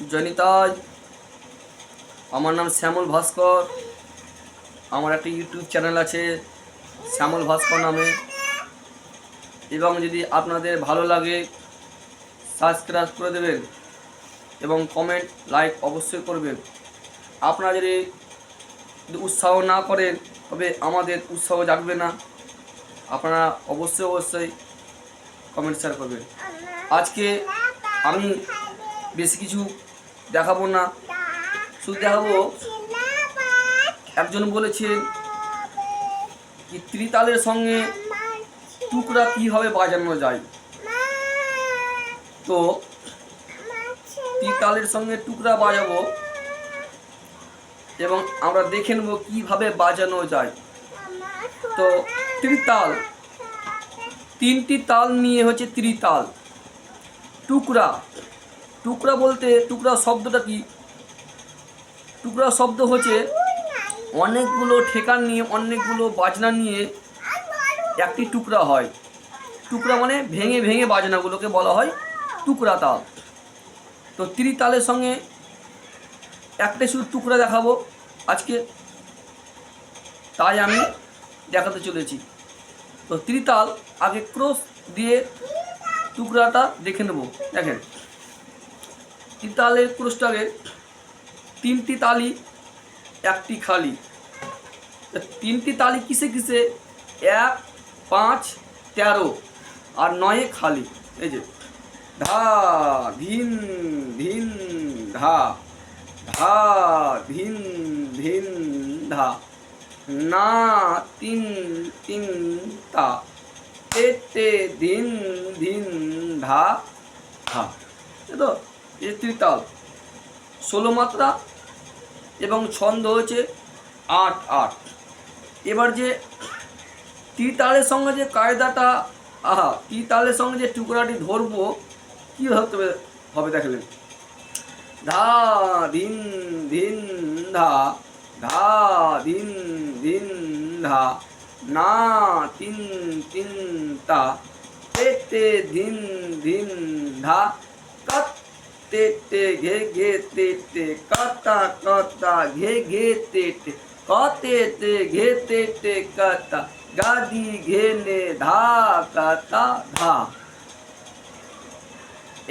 জনিতাজ, আমার নাম শ্যামল ভাস্কর, আমার একটা ইউটিউব চ্যানেল আছে শ্যামল ভাস্কর নামে। এবং যদি আপনাদের ভালো লাগে সাবস্ক্রাইব করে দেবেন এবং কমেন্ট লাইক অবশ্যই করবেন। আপনারা যদি উৎসাহ না করেন, তবে আমাদের উৎসাহ জাগবে না। আপনারা অবশ্যই অবশ্যই কমেন্ট শেয়ার করবেন। আজকে আমি বেশি কিছু দেখাবো না। শুধু দেখাবো। একজন বলেছেন কি ত্রিতালের সঙ্গে টুকরা কীভাবে বাজানো যায়? তো ত্রিতালের সঙ্গে টুকরা বাজাবো এবং আমরা দেখে নেব কীভাবে বাজানো যায়। তো ত্রিতাল, তিনটি তাল নিয়ে হচ্ছে ত্রিতাল। টুকরা টুকরা বলতে, টুকরা শব্দটা কি? টুকরা শব্দ হচ্ছে অনেকগুলো ঠেকান নিয়ে, অনেকগুলো বাজনা নিয়ে একটি টুকরা হয়। টুকরা মানে ভেঙে ভেঙে বাজনাগুলোকে বলা হয় টুকরা তাল। তো ত্রিতালের সঙ্গে একটাই শুধু টুকরা দেখাবো আজকে। তাই আমি দেখাতে চলেছি। তো ত্রিতাল আগে ক্রস দিয়ে টুকরাটা দেখে নেব। দেখেন। ত্রিতালের ক্রসটাকে তিনটি তালি, একটি খালি। তিনটি তালি কিসে কিসে? এক, পাঁচ, তেরো আর নয়ে খালি। এই যে, ধা ধিন ধিন ধা ধা ধিন ধিন ধা, না, তিন তিন, তা তে তে দিন দিন, ধা ধা। তো এই ত্রিতাল। ষোলো মাত্রা এবং ছন্দ হচ্ছে আট আট। এবার যে ত্রিতালের সঙ্গে যে কায়দাটা, আহা, ত্রিতালের সঙ্গে যে টুকরাটি ধরবো, কী ধরতে হবে- দেখলেন ধা দিন দিন ধা ধা দিন দিন ধা, না, তিন তিন, তা, তে তে দিন দিন ধা, কত তে তে, ঘে ঘে তে তে কতা কতা ঘে ঘে তে তে কতে তে ঘে তে তে কতা গাদি ঘে নে, ধা কতা ধা।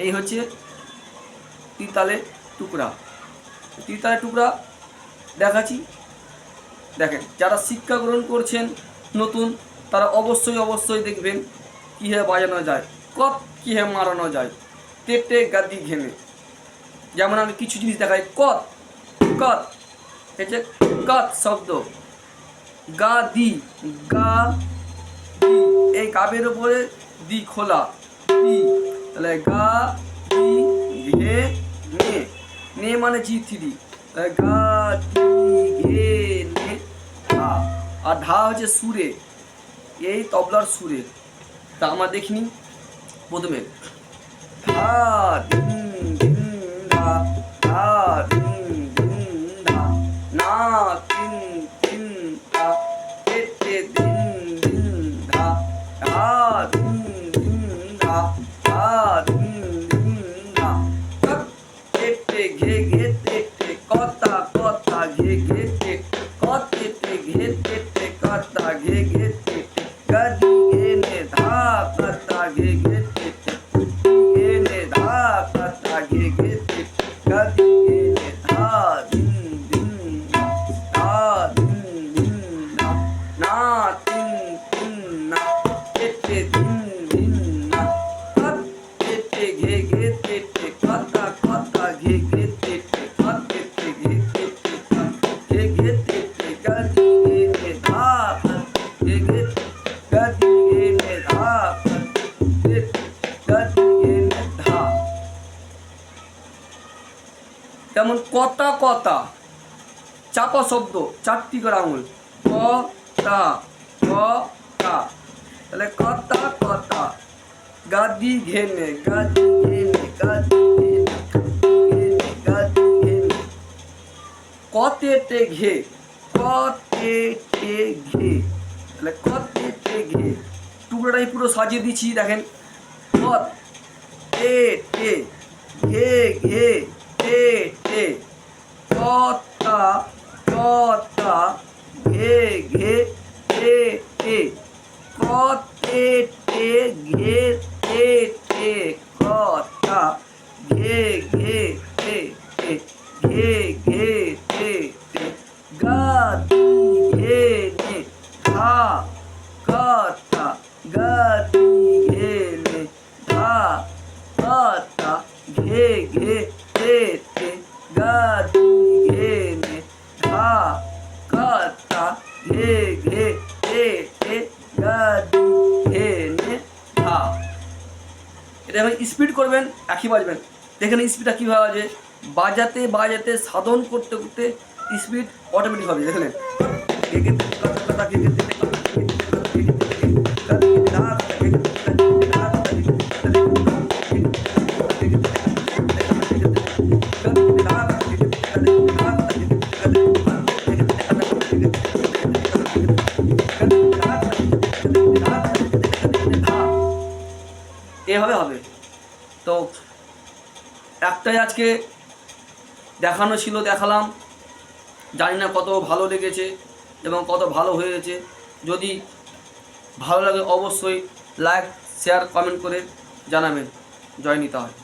এই হচ্ছে তিতালের টুকরা। তিতালের টুকরা দেখাচ্ছি। দেখেন, যারা শিক্ষা গ্রহণ করছেন নতুন, তারা অবশ্যই অবশ্যই দেখবেন কীভাবে বাজানো যায়, কত কীভাবে মারানো যায়। টেটে গাদি ঘেমে যেমন আমি কিছু জিনিস দেখাই, কত কত হচ্ছে কত শব্দ। গা দি গা দি, এই গাবের উপরে দি খোলা, দি। তাহলে গা দি, ঘে, নে। নে মানে জি থ্রি গা দি, ঘে, নে, ধা। আর ধা হচ্ছে সুরে, এই তবলার সুরে। তা আমরা দেখিনি প্রথমে। ধা কতা ঘে ঘে তে তে গদি ঘে নে ধা কতা ঘে ঘে তে তে ঘে নে ধা কতা ঘে ঘে তে তে গদি ঘে নে ধা দিন দিন ধা ধা দিন দিন ধা না তিন তিন না তে তে দিন দিন না কত তে তে ঘে ঘে তে তে কতা কতা তেমন কতা কতা চাপা শব্দ, চারটি করে আঙুল। ক তা ক তা তাহলে কতা কতা গাদি ঘেনে গাদি ঘেনে গাদি ঘেনে গাদি ঘেনে। কতে তে ঘে, কতে তে ঘে। তাহলে কতে তে ঘে। টুকরোটাই পুরো সাজিয়ে দিচ্ছি, দেখেন। কত তে তে ঘে ঘে। টে টে কতা কতা ঘে ঘে টে টে কতে টে ঘে টে টে কতা ঘে ঘে টে টে ঘে ঘে টে টে গাতি ঘে নে ধা কতা গাতি ঘে নে ধা কতা ঘে ঘে নে ধা কতা ঘে ঘে টে টে গাতি ঘে নে ধা এটা স্পিড করবেন একই বাজবেন দেখেন স্পিডটা কীভাবে বাজে বাজাতে বাজাতে সাধন করতে করতে স্পিড অটোমেটিক হবে দেখলেন এভাবে হবে। তো একটাই আজকে দেখানো ছিল, দেখালাম। জানি না কত ভালো লেগেছে এবং কত ভালো হয়েছে। যদি ভালো লাগে অবশ্যই লাইক শেয়ার কমেন্ট করে জানাবেন। জয় নিতে হয়